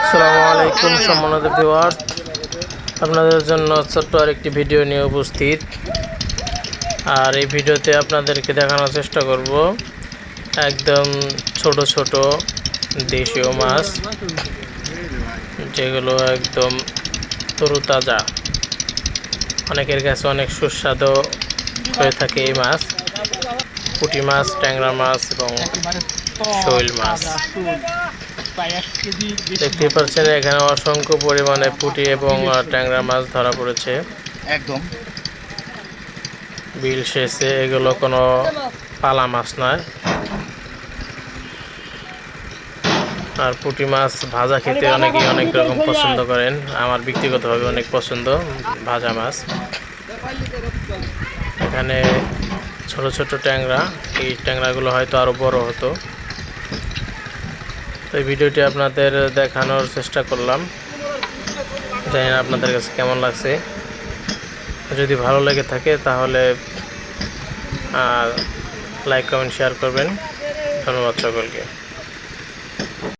আসসালামু আলাইকুম সম্মানিত ভিউয়ার্স। আপনাদের জন্য ছোট্ট আরেকটি ভিডিও নিয়ে উপস্থিত। আর এই ভিডিওতে আপনাদেরকে দেখানোর চেষ্টা করব একদম ছোট ছোট দেশীয় মাছ, যেগুলো একদম তরুতাজা। অনেকের কাছে অনেক সুস্বাদু হয়ে থাকে এই মাছ। পুঁটি মাছ, ট্যাংরা মাছ এবং শৈল মাছ। দেখতেই পাচ্ছেন এখানে অসংখ্য পরিমাণে পুঁটি এবং ট্যাংরা মাছ ধরা পড়েছে। একদম। বিল শেষে এগুলো কোনো পালা মাছ নয়। আর পুঁটি মাছ ভাজা খেতে অনেকে অনেক রকম পছন্দ করেন। আমার ব্যক্তিগতভাবে অনেক পছন্দ ভাজা মাছ। এখানে ছোট ছোট ট্যাংরা এই ট্যাংরাগুলো হয়তো আরও বড় হতো। তো এই ভিডিওটি আপনাদের দেখানোর চেষ্টা করলাম। জানি না আপনাদের কাছে কেমন লাগছে। যদি ভালো লেগে থাকে তাহলে লাইক কমেন্ট শেয়ার করবেন। ধন্যবাদ সকলকে।